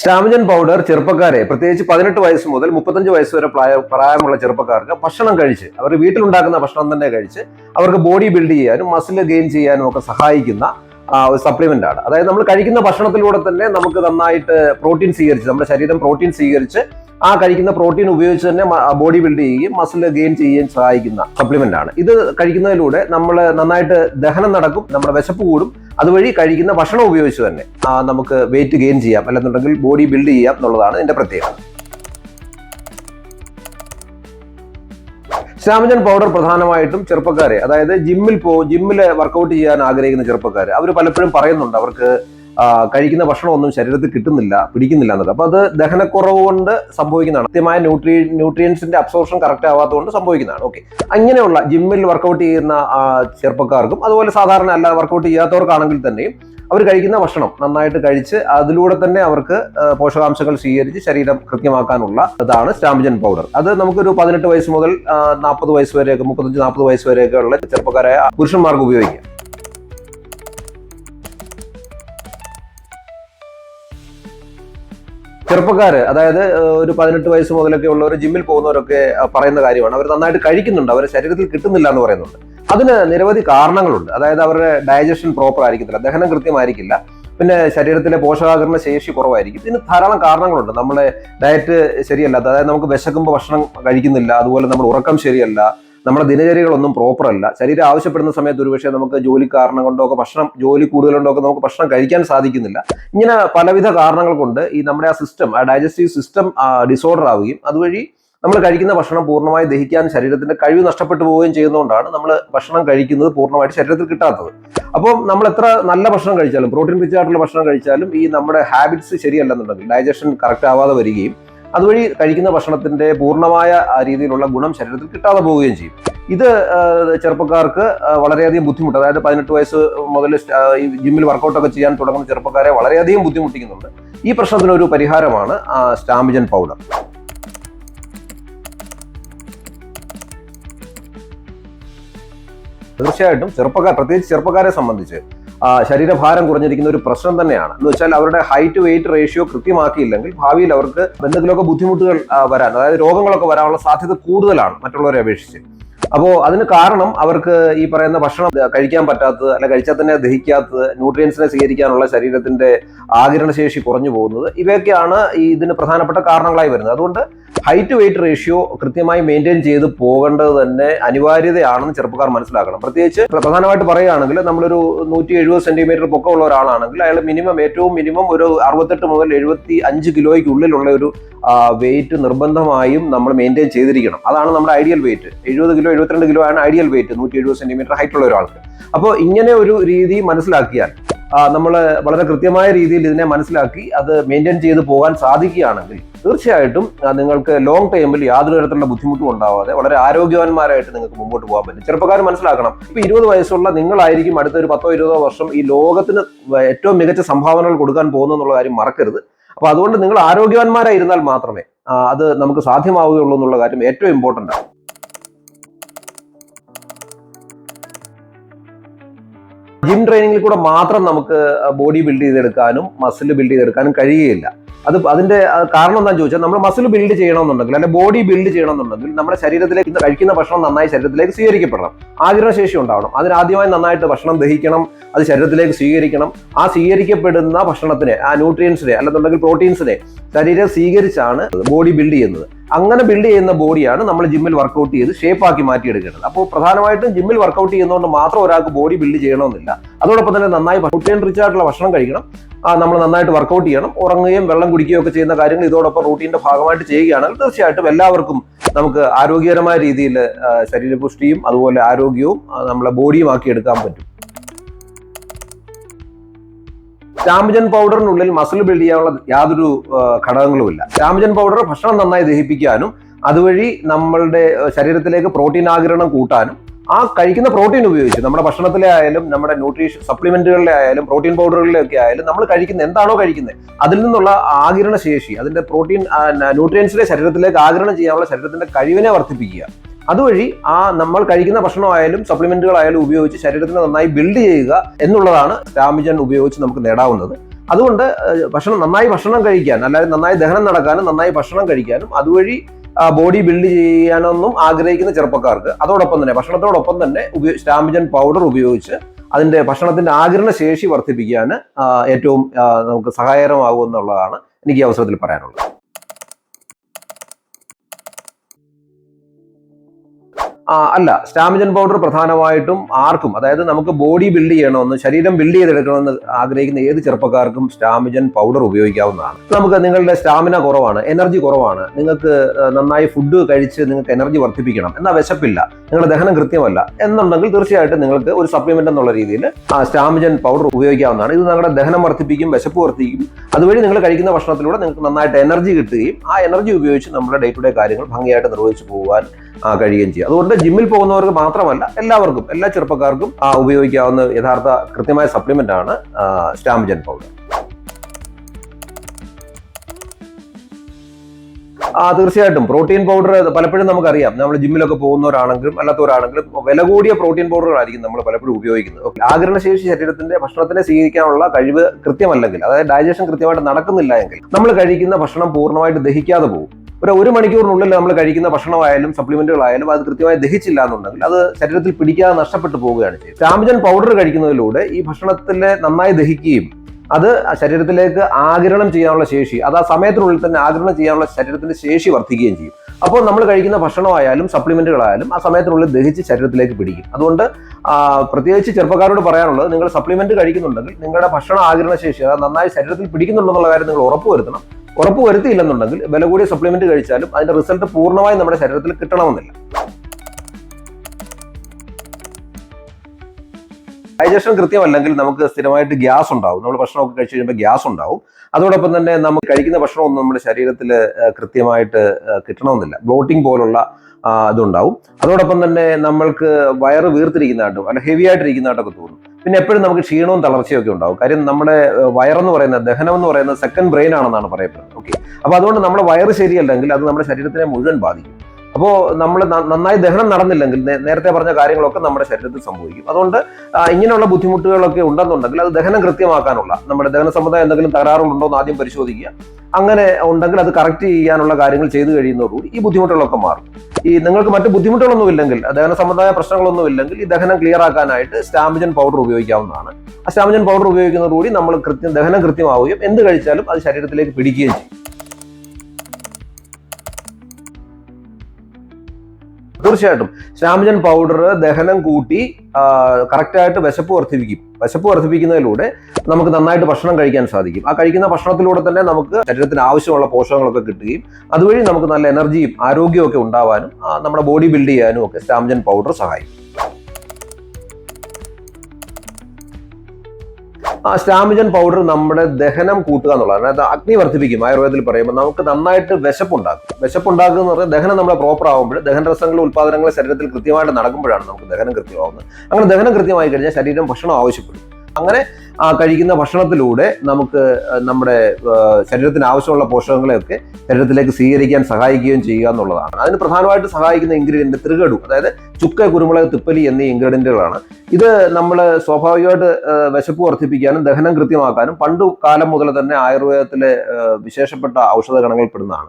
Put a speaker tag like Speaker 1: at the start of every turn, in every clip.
Speaker 1: സ്റ്റാമിജൻ powder ചെറുപ്പക്കാരെ പ്രത്യേകിച്ച് പതിനെട്ട് വയസ്സ് മുതൽ മുപ്പത്തഞ്ച് വയസ്സ് വരെ പ്രായ പ്രായമുള്ള ചെറുപ്പക്കാർക്ക് ഭക്ഷണം കഴിച്ച് അവർ വീട്ടിലുണ്ടാക്കുന്ന ഭക്ഷണം തന്നെ കഴിച്ച് അവർക്ക് ബോഡി ബിൽഡ് ചെയ്യാനും മസിൽ ഗെയിൻ ചെയ്യാനും ഒക്കെ സഹായിക്കുന്ന ഒരു സപ്ലിമെന്റ് ആണ്. അതായത് നമ്മൾ കഴിക്കുന്ന ഭക്ഷണത്തിലൂടെ തന്നെ നമുക്ക് നന്നായിട്ട് പ്രോട്ടീൻ സ്വീകരിച്ച് നമ്മുടെ ശരീരം പ്രോട്ടീൻ സ്വീകരിച്ച് ആ കഴിക്കുന്ന പ്രോട്ടീൻ ഉപയോഗിച്ച് തന്നെ ബോഡി ബിൽഡ് ചെയ്യുകയും മസിൽ ഗെയിൻ ചെയ്യുകയും സഹായിക്കുന്ന സപ്ലിമെന്റ് ആണ്. ഇത് കഴിക്കുന്നതിലൂടെ നമ്മൾ നന്നായിട്ട് ദഹനം നടക്കും നമ്മുടെ വിശപ്പ് കൂടും. അതുവഴി കഴിക്കുന്ന ഭക്ഷണം ഉപയോഗിച്ച് തന്നെ നമുക്ക് വെയിറ്റ് ഗെയിൻ ചെയ്യാം. അല്ലെന്നുണ്ടെങ്കിൽ ബോഡി ബിൽഡ് ചെയ്യാം എന്നുള്ളതാണ് ഇതിന്റെ പ്രത്യേകത. സ്റ്റാമിജൻ പൗഡർ പ്രധാനമായിട്ടും ചെറുപ്പക്കാരെ അതായത് ജിമ്മിൽ പോ ജിമ്മിൽ വർക്കൗട്ട് ചെയ്യാൻ ആഗ്രഹിക്കുന്ന ചെറുപ്പക്കാർ അവർ പലപ്പോഴും പറയുന്നുണ്ട് അവർക്ക് കഴിക്കുന്ന ഭക്ഷണമൊന്നും ശരീരത്തിൽ കിട്ടുന്നില്ല പിടിക്കുന്നില്ല എന്നത്. അപ്പൊ അത് ദഹനക്കുറവ് കൊണ്ട് സംഭവിക്കുന്നതാണ്. കൃത്യമായ ന്യൂട്രി ന്യൂട്രിയൻസിന്റെ അബ്സോർപ്ഷൻ കറക്റ്റ് ആവാത്തതുകൊണ്ട് സംഭവിക്കുന്നതാണ്. ഓക്കെ. അങ്ങനെയുള്ള ജിമ്മിൽ വർക്കൗട്ട് ചെയ്യുന്ന ചെറുപ്പക്കാർക്കും അതുപോലെ സാധാരണ അല്ലാതെ വർക്കൗട്ട് ചെയ്യാത്തവർക്കാണെങ്കിൽ തന്നെയും അവർ കഴിക്കുന്ന ഭക്ഷണം നന്നായിട്ട് കഴിച്ച് അതിലൂടെ തന്നെ അവർക്ക് പോഷകാംശങ്ങൾ സ്വീകരിച്ച് ശരീരം കൃത്യമാക്കാനുള്ള ഇതാണ് സ്റ്റാമിജൻ പൗഡർ. അത് നമുക്കൊരു പതിനെട്ട് വയസ്സ് മുതൽ നാൽപ്പത് വയസ്സ് വരെയൊക്കെ മുപ്പത്തഞ്ച് നാൽപ്പത് വയസ്സ് വരെയൊക്കെ ഉള്ള ചെറുപ്പക്കാരായ പുരുഷന്മാർക്ക് ഉപയോഗിക്കാം. ചെറുപ്പക്കാര് അതായത് ഒരു പതിനെട്ട് വയസ്സ് മുതലൊക്കെ ഉള്ളവർ ജിമ്മിൽ പോകുന്നവരൊക്കെ പറയുന്ന കാര്യമാണ്. അവർ നന്നായിട്ട് കഴിക്കുന്നുണ്ട്. അവരുടെ ശരീരത്തിൽ കിട്ടുന്നില്ല എന്ന് പറയുന്നുണ്ട്. അതിന് നിരവധി കാരണങ്ങളുണ്ട്. അതായത് അവരുടെ ഡൈജഷൻ പ്രോപ്പർ ആയിരിക്കത്തില്ല. ദഹനം കൃത്യമായിരിക്കില്ല. പിന്നെ ശരീരത്തിലെ പോഷകാകരണ ശേഷി കുറവായിരിക്കും. ഇതിന് ധാരാളം കാരണങ്ങളുണ്ട്. നമ്മുടെ ഡയറ്റ് ശരിയല്ലാത്ത അതായത് നമുക്ക് വിശക്കുമ്പോൾ ഭക്ഷണം കഴിക്കുന്നില്ല. അതുപോലെ നമ്മൾ ഉറക്കം ശരിയല്ല. നമ്മുടെ ദിനചര്യകളൊന്നും പ്രോപ്പർ അല്ല. ശരീരം ആവശ്യപ്പെടുന്ന സമയത്ത് ഒരുപക്ഷെ നമുക്ക് ജോലി കാരണം കൊണ്ടോ ഒക്കെ ഭക്ഷണം ജോലി കൂടുതലുണ്ടോ ഒക്കെ നമുക്ക് ഭക്ഷണം കഴിക്കാൻ സാധിക്കുന്നില്ല. ഇങ്ങനെ പലവിധ കാരണങ്ങൾ കൊണ്ട് ഈ നമ്മുടെ ആ സിസ്റ്റം ആ ഡൈജസ്റ്റീവ് സിസ്റ്റം ഡിസോർഡർ ആവുകയും അതുവഴി നമ്മൾ കഴിക്കുന്ന ഭക്ഷണം പൂർണമായി ദഹിക്കാൻ ശരീരത്തിന്റെ കഴിവ് നഷ്ടപ്പെട്ടു പോവുകയും ചെയ്യുന്നതുകൊണ്ടാണ് നമ്മൾ ഭക്ഷണം കഴിക്കുന്നത് പൂർണമായിട്ട് ശരീരത്തിൽ കിട്ടാത്തത്. അപ്പോൾ നമ്മൾ എത്ര നല്ല ഭക്ഷണം കഴിച്ചാലും പ്രോട്ടീൻ റിച്ച് ആയിട്ടുള്ള ഭക്ഷണം കഴിച്ചാലും ഈ നമ്മുടെ ഹാബിറ്റ്സ് ശരിയല്ലെന്നുണ്ടെങ്കിൽ ഡൈജഷൻ കറക്റ്റ് ആവാതെ വരികയും അതുവഴി കഴിക്കുന്ന ഭക്ഷണത്തിന്റെ പൂർണമായ രീതിയിലുള്ള ഗുണം ശരീരത്തിൽ കിട്ടാതെ പോവുകയും ചെയ്യും. ഇത് ചെറുപ്പക്കാർക്ക് വളരെയധികം ബുദ്ധിമുട്ട് അതായത് പതിനെട്ട് വയസ്സ് മുതൽ ഈ ജിമ്മിൽ വർക്കൗട്ടൊക്കെ ചെയ്യാൻ തുടങ്ങുന്ന ചെറുപ്പക്കാരെ വളരെയധികം ബുദ്ധിമുട്ടിക്കുന്നുണ്ട്. ഈ പ്രശ്നത്തിനൊരു പരിഹാരമാണ് സ്റ്റാമിജൻ പൗഡർ. തീർച്ചയായിട്ടും ചെറുപ്പക്കാർ പ്രത്യേകിച്ച് ചെറുപ്പക്കാരെ സംബന്ധിച്ച് ശരീരഭാരം കുറഞ്ഞിരിക്കുന്ന ഒരു പ്രശ്നം തന്നെയാണ്. എന്ന് വെച്ചാൽ അവരുടെ ഹൈറ്റ് വെയിറ്റ് റേഷ്യോ കൃത്യമാക്കിയില്ലെങ്കിൽ ഭാവിയിൽ അവർക്ക് എന്തെങ്കിലുമൊക്കെ ബുദ്ധിമുട്ടുകൾ വരാൻ അതായത് രോഗങ്ങളൊക്കെ വരാനുള്ള സാധ്യത കൂടുതലാണ് മറ്റുള്ളവരെ അപേക്ഷിച്ച്. അപ്പോൾ അതിന് കാരണം അവർക്ക് ഈ പറയുന്ന ഭക്ഷണം കഴിക്കാൻ പറ്റാത്തത് അല്ല കഴിച്ചാൽ തന്നെ ദഹിക്കാത്തത് ന്യൂട്രിയൻസിനെ സ്വീകരിക്കാനുള്ള ശരീരത്തിന്റെ ആകിരണശേഷി കുറഞ്ഞു പോകുന്നത് ഇവയൊക്കെയാണ് ഈ ഇതിന് പ്രധാനപ്പെട്ട കാരണങ്ങളായി വരുന്നത്. അതുകൊണ്ട് ഹൈറ്റ് വെയിറ്റ് റേഷ്യോ കൃത്യമായി മെയിന്റെയിൻ ചെയ്ത് പോകേണ്ടത് തന്നെ അനിവാര്യതയാണെന്ന് ചെറുപ്പക്കാർ മനസ്സിലാക്കണം. പ്രത്യേകിച്ച് പ്ര- പ്രധാനമായിട്ട് പറയുകയാണെങ്കിൽ നമ്മളൊരു നൂറ്റി എഴുപത് സെന്റിമീറ്റർ പൊക്കമുള്ള ഒരാളാണെങ്കിൽ അയാൾ മിനിമം ഏറ്റവും മിനിമം ഒരു അറുപത്തെട്ട് മുതൽ എഴുപത്തി അഞ്ച് കിലോയ്ക്കുള്ളിലുള്ള ഒരു വെയിറ്റ് നിർബന്ധമായും നമ്മൾ മെയിന്റെയിൻ ചെയ്തിരിക്കണം. അതാണ് നമ്മുടെ ഐഡിയൽ വെയിറ്റ് എഴുപത് കിലോ എഴുപത്തിരണ്ട് കിലോ ആണ് ഐഡിയൽ വെയിറ്റ് നൂറ്റി എഴുപത് സെന്റിമീറ്റർ ഹൈറ്റ് ഉള്ള ഒരാൾക്ക്. അപ്പോൾ ഇങ്ങനെ ഒരു രീതി മനസ്സിലാക്കിയാൽ നമ്മൾ വളരെ കൃത്യമായ രീതിയിൽ ഇതിനെ മനസ്സിലാക്കി അത് മെയിന്റെയിൻ ചെയ്ത് പോകാൻ സാധിക്കുകയാണെങ്കിൽ തീർച്ചയായിട്ടും നിങ്ങൾക്ക് ലോങ് ടൈമിൽ യാതൊരു തരത്തിലുള്ള ബുദ്ധിമുട്ടും ഉണ്ടാവാതെ വളരെ ആരോഗ്യവാന്മാരായിട്ട് നിങ്ങൾക്ക് മുമ്പോട്ട് പോകാൻ പറ്റും. ചെറുപ്പക്കാർ മനസ്സിലാക്കണം ഇപ്പൊ ഇരുപത് വയസ്സുള്ള നിങ്ങളായിരിക്കും അടുത്ത ഒരു പത്തോ ഇരുപതോ വർഷം ഈ ലോകത്തിന് ഏറ്റവും മികച്ച സംഭാവനകൾ കൊടുക്കാൻ പോകുന്നു എന്നുള്ള കാര്യം മറക്കരുത്. അപ്പൊ അതുകൊണ്ട് നിങ്ങൾ ആരോഗ്യവാന്മാരായിരുന്നാൽ മാത്രമേ അത് നമുക്ക് സാധ്യമാവുകയുള്ളൂ എന്നുള്ള കാര്യം ഏറ്റവും ഇമ്പോർട്ടന്റ് ആണ്. ജിം ട്രെയിനിങ്ങിൽ കൂടെ മാത്രം നമുക്ക് ബോഡി ബിൽഡ് ചെയ്തെടുക്കാനും മസിൽ ബിൽഡ് ചെയ്തെടുക്കാനും കഴിയുകയില്ല. അത് അതിന്റെ കാരണം എന്താണെന്ന് ചോദിച്ചാൽ നമ്മൾ മസിൽ ബിൽഡ് ചെയ്യണമെന്നുണ്ടെങ്കിൽ അല്ലെങ്കിൽ ബോഡി ബിൽഡ് ചെയ്യണമെന്നുണ്ടെങ്കിൽ നമ്മുടെ ശരീരത്തിലേക്ക് കഴിക്കുന്ന ഭക്ഷണം നന്നായി ശരീരത്തിലേക്ക് സ്വീകരിക്കപ്പെടണം. ആഗ്രഹശേഷി ഉണ്ടാവണം. അതിന് ആദ്യമായി നന്നായിട്ട് ഭക്ഷണം ദഹിക്കണം അത് ശരീരത്തിലേക്ക് സ്വീകരിക്കണം. ആ സ്വീകരിക്കപ്പെടുന്ന ഭക്ഷണത്തിനെ ആ ന്യൂട്രിയൻസിനെ അല്ലെന്നുണ്ടെങ്കിൽ പ്രോട്ടീൻസിനെ ശരീരം സ്വീകരിച്ചാണ് ബോഡി ബിൽഡ് ചെയ്യുന്നത്. അങ്ങനെ ബിൽഡ് ചെയ്യുന്ന ബോഡിയാണ് നമ്മൾ ജിമ്മിൽ വർക്കൗട്ട് ചെയ്ത് ഷേപ്പ് ആക്കി മാറ്റിയെടുക്കേണ്ടത്. അപ്പോൾ പ്രധാനമായിട്ടും ജിമ്മിൽ വർക്കൗട്ട് ചെയ്യുന്നതുകൊണ്ട് മാത്രം ഒരാൾക്ക് ബോഡി ബിൽഡ് ചെയ്യണമെന്നില്ല. അതോടൊപ്പം തന്നെ നന്നായി പ്രോട്ടീൻ റിച്ച് ആയിട്ടുള്ള ഭക്ഷണം കഴിക്കണം. നമ്മൾ നന്നായിട്ട് വർക്കൗട്ട് ചെയ്യണം. ഉറങ്ങുകയും വെള്ളം കുടിക്കുകയും ഒക്കെ ചെയ്യുന്ന കാര്യങ്ങൾ ഇതോടൊപ്പം റൂട്ടീന്റെ ഭാഗമായിട്ട് ചെയ്യുകയാണെങ്കിൽ തീർച്ചയായിട്ടും എല്ലാവർക്കും നമുക്ക് ആരോഗ്യകരമായ രീതിയിൽ ആ, ശരീരപുഷ്ടിയും അതുപോലെ ആരോഗ്യവും ആ, നമ്മളെ ബോഡിയും ആക്കി എടുക്കാൻ പറ്റും. ചാമ്പജൻ പൗഡറിനുള്ളിൽ മസിൽ ബിൽഡ് ചെയ്യാനുള്ള യാതൊരു ഘടകങ്ങളും ഇല്ല. ചാമ്പജൻ പൗഡർ ഭക്ഷണം നന്നായി ദഹിപ്പിക്കാനും അതുവഴി നമ്മളുടെ ശരീരത്തിലേക്ക് പ്രോട്ടീൻ ആകിരണം കൂട്ടാനും ആ കഴിക്കുന്ന പ്രോട്ടീൻ ഉപയോഗിച്ച് നമ്മുടെ ഭക്ഷണത്തിലെ ആയാലും നമ്മുടെ ന്യൂട്രീഷൻ സപ്ലിമെന്റുകളിലെ ആയാലും പ്രോട്ടീൻ പൗഡറുകളിലെ ഒക്കെ ആയാലും നമ്മൾ കഴിക്കുന്ന എന്താണോ കഴിക്കുന്നത് അതിൽ നിന്നുള്ള ആകിരണ ശേഷി അതിന്റെ പ്രോട്ടീൻ ന്യൂട്രിയൻസിലെ ശരീരത്തിലേക്ക് ആകിരണം ചെയ്യാനുള്ള ശരീരത്തിന്റെ കഴിവിനെ വർദ്ധിപ്പിക്കുക. അതുവഴി ആ നമ്മൾ കഴിക്കുന്ന ഭക്ഷണമായാലും സപ്ലിമെന്റുകളായാലും ഉപയോഗിച്ച് ശരീരത്തിനെ നന്നായി ബിൽഡ് ചെയ്യുക എന്നുള്ളതാണ് സ്റ്റാമിജൻ ഉപയോഗിച്ച് നമുക്ക് നേടാവുന്നത്. അതുകൊണ്ട് ഭക്ഷണം നന്നായി ഭക്ഷണം കഴിക്കാൻ അല്ലാതെ നന്നായി ദഹനം നടക്കാനും നന്നായി ഭക്ഷണം കഴിക്കാനും അതുവഴി ബോഡി ബിൽഡ് ചെയ്യാനൊന്നും ആഗ്രഹിക്കുന്ന ചെറുപ്പക്കാർക്ക് അതോടൊപ്പം തന്നെ ഭക്ഷണത്തോടൊപ്പം തന്നെ സ്റ്റാമിജൻ പൗഡർ ഉപയോഗിച്ച് അതിന്റെ ഭക്ഷണത്തിന്റെ ആകിരണ ശേഷി വർദ്ധിപ്പിക്കാൻ ഏറ്റവും നമുക്ക് സഹായകരമാകുമെന്നുള്ളതാണ് എനിക്ക് ഈ അവസരത്തിൽ പറയാനുള്ളത്. അല്ല സ്റ്റാമിജൻ പൗഡർ പ്രധാനമായിട്ടും ആർക്കും അതായത് നമുക്ക് ബോഡി ബിൽഡ് ചെയ്യണമെന്ന് ശരീരം ബിൽഡ് ചെയ്തെടുക്കണമെന്ന് ആഗ്രഹിക്കുന്ന ഏത് ചെറുപ്പക്കാർക്കും സ്റ്റാമിജൻ പൗഡർ ഉപയോഗിക്കാവുന്നതാണ്. നമുക്ക് നിങ്ങളുടെ സ്റ്റാമിന കുറവാണ് എനർജി കുറവാണ് നിങ്ങൾക്ക് നന്നായി ഫുഡ് കഴിച്ച് നിങ്ങൾക്ക് എനർജി വർദ്ധിപ്പിക്കണം എന്നാൽ വിശപ്പില്ല നിങ്ങളുടെ ദഹനം കൃത്യമല്ല എന്നുണ്ടെങ്കിൽ തീർച്ചയായിട്ടും നിങ്ങൾക്ക് ഒരു സപ്ലിമെന്റ് എന്നുള്ള രീതിയിൽ ആ സ്റ്റാമിജൻ പൗഡർ ഉപയോഗിക്കാവുന്നതാണ്. ഇത് നിങ്ങളുടെ ദഹനം വർദ്ധിപ്പിക്കും വിശപ്പ് വർദ്ധിക്കും അതുവഴി നിങ്ങൾ കഴിക്കുന്ന ഭക്ഷണത്തിലൂടെ നിങ്ങൾക്ക് നന്നായിട്ട് എനർജി കിട്ടുകയും ആ എനർജി ഉപയോഗിച്ച് നമ്മുടെ ഡേ ടു ഡേ കാര്യങ്ങൾ ഭംഗിയായിട്ട് നിർവഹിച്ചു പോകാൻ കഴിയുകയും ചെയ്യും അതുകൊണ്ട് ജിമ്മിൽ പോകുന്നവർക്ക് മാത്രമല്ല എല്ലാവർക്കും എല്ലാ ചെറുപ്പക്കാർക്കും ഉപയോഗിക്കാവുന്ന യഥാർത്ഥ കൃത്യമായ സപ്ലിമെന്റ് ആണ് സ്റ്റാമിജൻ പൗഡർ ആ തീർച്ചയായിട്ടും. പ്രോട്ടീൻ പൗഡർ പലപ്പോഴും നമുക്കറിയാം. നമ്മൾ ജിമ്മിലൊക്കെ പോകുന്നവരാണെങ്കിലും അല്ലാത്തവരാണെങ്കിലും വില കൂടിയ പ്രോട്ടീൻ പൗഡറുകളായിരിക്കും നമ്മൾ പലപ്പോഴും ഉപയോഗിക്കുന്നത്. ആഗ്രഹശേഷി ശരീരത്തിന്റെ ഭക്ഷണത്തിനെ സ്വീകരിക്കാനുള്ള കഴിവ് കൃത്യമല്ലെങ്കിൽ അതായത് ഡൈജഷൻ കൃത്യമായിട്ട് നടക്കുന്നില്ല എങ്കിൽ നമ്മൾ കഴിക്കുന്ന ഭക്ഷണം പൂർണമായിട്ട് ദഹിക്കാതെ പോകും. ഒരു ഒരു മണിക്കൂറിനുള്ളിൽ നമ്മൾ കഴിക്കുന്ന ഭക്ഷണമായാലും സപ്ലിമെന്റുകളായാലും അത് കൃത്യമായി ദഹിച്ചില്ല എന്നുണ്ടെങ്കിൽ അത് ശരീരത്തിൽ പിടിക്കാതെ നഷ്ടപ്പെട്ടു പോവുകയാണ് ചെയ്യുന്നത്. രാമജൻ പൗഡർ കഴിക്കുന്നതിലൂടെ ഈ ഭക്ഷണത്തിലെ നന്നായി ദഹിക്കുകയും അത് ശരീരത്തിലേക്ക് ആഗിരണം ചെയ്യാനുള്ള ശേഷി അത് ആ സമയത്തിനുള്ളിൽ തന്നെ ആഗിരണം ചെയ്യാനുള്ള ശരീരത്തിന്റെ ശേഷി വർദ്ധിക്കുകയും ചെയ്യും. അപ്പോൾ നമ്മൾ കഴിക്കുന്ന ഭക്ഷണമായാലും സപ്ലിമെന്റുകളായാലും ആ സമയത്തിനുള്ളിൽ ദഹിച്ച് ശരീരത്തിലേക്ക് പിടിക്കും. അതുകൊണ്ട് പ്രത്യേകിച്ച് ചെറുപ്പക്കാരോട് പറയാനുള്ളത് നിങ്ങൾ സപ്ലിമെന്റ് കഴിക്കുന്നുണ്ടെങ്കിൽ നിങ്ങളുടെ ഭക്ഷണ ആഗിരണ ശേഷി അത് നന്നായി ശരീരത്തിൽ പിടിക്കുന്നുണ്ടെന്നുള്ള കാര്യം നിങ്ങൾ ഉറപ്പുവരുത്തണം. ഉറപ്പുവരുത്തിയില്ലെന്നുണ്ടെങ്കിൽ വില കൂടിയ സപ്ലിമെന്റ് കഴിച്ചാലും അതിന്റെ റിസൾട്ട് പൂർണമായും നമ്മുടെ ശരീരത്തിൽ കിട്ടണമെന്നില്ല. ഡൈജഷൻ കൃത്യമല്ലെങ്കിൽ നമുക്ക് സ്ഥിരമായിട്ട് ഗ്യാസ് ഉണ്ടാവും. നമ്മൾ ഭക്ഷണമൊക്കെ കഴിച്ചു കഴിയുമ്പോൾ ഗ്യാസ് ഉണ്ടാവും. അതോടൊപ്പം തന്നെ നമ്മൾ കഴിക്കുന്ന ഭക്ഷണമൊന്നും നമ്മുടെ ശരീരത്തിൽ കൃത്യമായിട്ട് കിട്ടണമെന്നില്ല. ബ്ലോട്ടിംഗ് പോലുള്ള ഇതുണ്ടാവും. അതോടൊപ്പം തന്നെ നമ്മൾക്ക് വയറ് വീർത്തിരിക്കുന്നതായിട്ടും അല്ലെങ്കിൽ ഹെവി ആയിട്ടിരിക്കുന്നതായിട്ടൊക്കെ തോന്നും. പിന്നെ എപ്പോഴും നമുക്ക് ക്ഷീണവും തളർച്ചയും ഒക്കെ ഉണ്ടാവും. കാര്യം നമ്മുടെ വയറെന്ന് പറയുന്നത് ദഹനം എന്ന് പറയുന്നത് സെക്കൻഡ് ബ്രെയിൻ ആണെന്നാണ് പറയപ്പെടുന്നത്. ഓക്കെ അപ്പോൾ അതുകൊണ്ട് നമ്മുടെ വയറ് ശരിയല്ലെങ്കിൽ അത് നമ്മുടെ ശരീരത്തിനെ മുഴുവൻ ബാധിക്കും. അപ്പോൾ നമ്മൾ നന്നായി ദഹനം നടന്നില്ലെങ്കിൽ നേരത്തെ പറഞ്ഞ കാര്യങ്ങളൊക്കെ നമ്മുടെ ശരീരത്തിൽ സംഭവിക്കും. അതുകൊണ്ട് ഇങ്ങനെയുള്ള ബുദ്ധിമുട്ടുകളൊക്കെ ഉണ്ടെന്നുണ്ടെങ്കിൽ അത് ദഹനം കൃത്യമാക്കാനുള്ള നമ്മുടെ ദഹന സമുദായം എന്തെങ്കിലും തകരാറുണ്ടോ എന്ന് ആദ്യം പരിശോധിക്കുക. അങ്ങനെ ഉണ്ടെങ്കിൽ അത് കറക്റ്റ് ചെയ്യാനുള്ള കാര്യങ്ങൾ ചെയ്തു കഴിയുന്നതോടുകൂടി ഈ ബുദ്ധിമുട്ടുകളൊക്കെ മാറും. ഈ നിങ്ങൾക്ക് മറ്റു ബുദ്ധിമുട്ടുകളൊന്നും ഇല്ലെങ്കിൽ ദഹന സമുദായ പ്രശ്നങ്ങളൊന്നും ഇല്ലെങ്കിൽ ഈ ദഹനം ക്ലിയർ ആക്കാനായിട്ട് സ്റ്റാമിജൻ പൗഡർ ഉപയോഗിക്കാവുന്നതാണ്. ആ സ്റ്റാമിജൻ പൗഡർ ഉപയോഗിക്കുന്നതോടുകൂടി നമ്മൾ കൃത്യം ദഹനം കൃത്യമാവുകയും എന്ത് കഴിച്ചാലും അത് ശരീരത്തിലേക്ക് പിടിക്കുകയും ചെയ്യും. തീർച്ചയായിട്ടും. ശ്രാമജൻ പൗഡർ ദഹനം കൂട്ടി കറക്റ്റായിട്ട് വിശപ്പ് വർദ്ധിപ്പിക്കും. വിശപ്പ് വർദ്ധിപ്പിക്കുന്നതിലൂടെ നമുക്ക് നന്നായിട്ട് ഭക്ഷണം കഴിക്കാൻ സാധിക്കും. ആ കഴിക്കുന്ന ഭക്ഷണത്തിലൂടെ തന്നെ നമുക്ക് ശരീരത്തിന് ആവശ്യമുള്ള പോഷകങ്ങളൊക്കെ കിട്ടുകയും അതുവഴി നമുക്ക് നല്ല എനർജിയും ആരോഗ്യവും ഒക്കെ ഉണ്ടാവാനും നമ്മുടെ ബോഡി ബിൽഡ് ചെയ്യാനും ഒക്കെ സ്റ്റാമിജൻ പൗഡർ സഹായിക്കും. ആ സ്റ്റാമിജൻ പൗഡർ നമ്മുടെ ദഹനം കൂട്ടുക എന്നുള്ളതാണ്. അതായത് അഗ്നി വർദ്ധിപ്പിക്കും ആയുർവേദത്തിൽ പറയുമ്പോൾ നമുക്ക് നന്നായിട്ട് വിശപ്പുണ്ടാക്കും. വിശപ്പുണ്ടാക്കുക എന്ന് പറഞ്ഞാൽ ദഹനം നമ്മുടെ പ്രോപ്പർ ആകുമ്പോൾ ദഹനരസങ്ങളുടെ ഉത്പാദനങ്ങൾ ശരീരത്തിൽ കൃത്യമായിട്ട് നടക്കുമ്പോഴാണ് നമുക്ക് ദഹനം കൃത്യമാവുന്നത്. അങ്ങനെ ദഹനം കൃത്യമായി കഴിഞ്ഞാൽ ശരീരം ഭക്ഷണം ആവശ്യപ്പെടും. അങ്ങനെ ആ കഴിക്കുന്ന ഭക്ഷണത്തിലൂടെ നമുക്ക് നമ്മുടെ ശരീരത്തിന് ആവശ്യമുള്ള പോഷകങ്ങളെയൊക്കെ ശരീരത്തിലേക്ക് സ്വീകരിക്കാൻ സഹായിക്കുകയും ചെയ്യുക എന്നുള്ളതാണ്. അതിന് പ്രധാനമായിട്ട് സഹായിക്കുന്ന ഇൻഗ്രീഡിയന്റ് തൃകടു അതായത് ചുക്ക കുരുമുളക് തിപ്പലി എന്നീ ഇൻഗ്രീഡിയന്റുകളാണ് ഇത് നമ്മൾ സ്വാഭാവികമായിട്ട് വിശപ്പ് വർദ്ധിപ്പിക്കാനും ദഹനം കൃത്യമാക്കാനും പണ്ട് കാലം മുതൽ തന്നെ ആയുർവേദത്തിലെ വിശേഷപ്പെട്ട ഔഷധ ഗണങ്ങളിൽ പെടുന്നതാണ്.